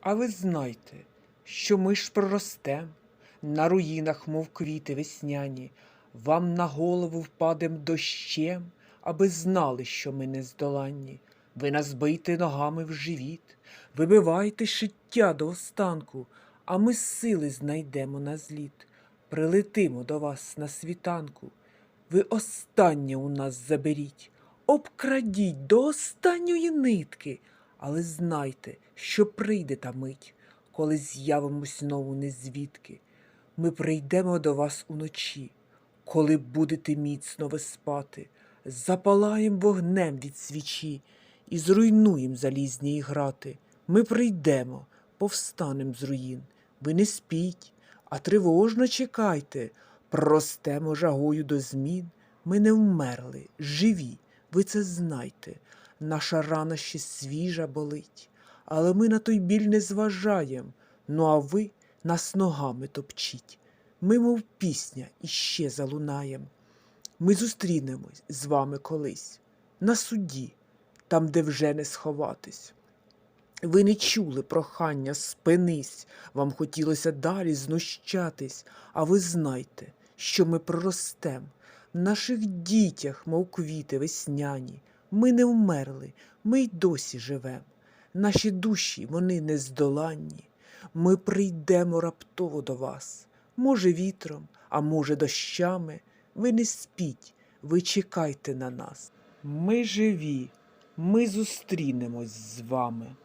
А ви знайте, що ми ж проростем на руїнах, мов квіти весняні, вам на голову впадем дощем, аби знали, що ми нездоланні. Ви нас бийте ногами в живіт, вибивайте шиття до останку, а ми сили знайдемо на зліт, прилетимо до вас на світанку. Ви останнє у нас заберіть, обкрадіть до останньої нитки, але знайте, що прийде та мить, коли з'явимось знову незвідки. Ми прийдемо до вас уночі, коли будете міцно ви спати, запалаєм вогнем від свічі і зруйнуєм залізні грати. Ми прийдемо, повстанем з руїн. Ви не спіть, а тривожно чекайте, простемо жагою до змін. Ми не вмерли, живі, ви це знайте. Наша рана ще свіжа болить, але ми на той біль не зважаєм. Ну а ви нас ногами топчіть. Ми, мов пісня, іще залунаєм. Ми зустрінемось з вами колись на суді, там, де вже не сховатись. Ви не чули прохання спинись, вам хотілося далі знущатись, а ви знайте, що ми проростем наших дітях, мов квіти весняні. Ми не вмерли, ми й досі живем. Наші душі, вони нездоланні. Ми прийдемо раптово до вас, може, вітром, а може, дощами. Ви не спіть, ви чекайте на нас. Ми живі, ми зустрінемось з вами.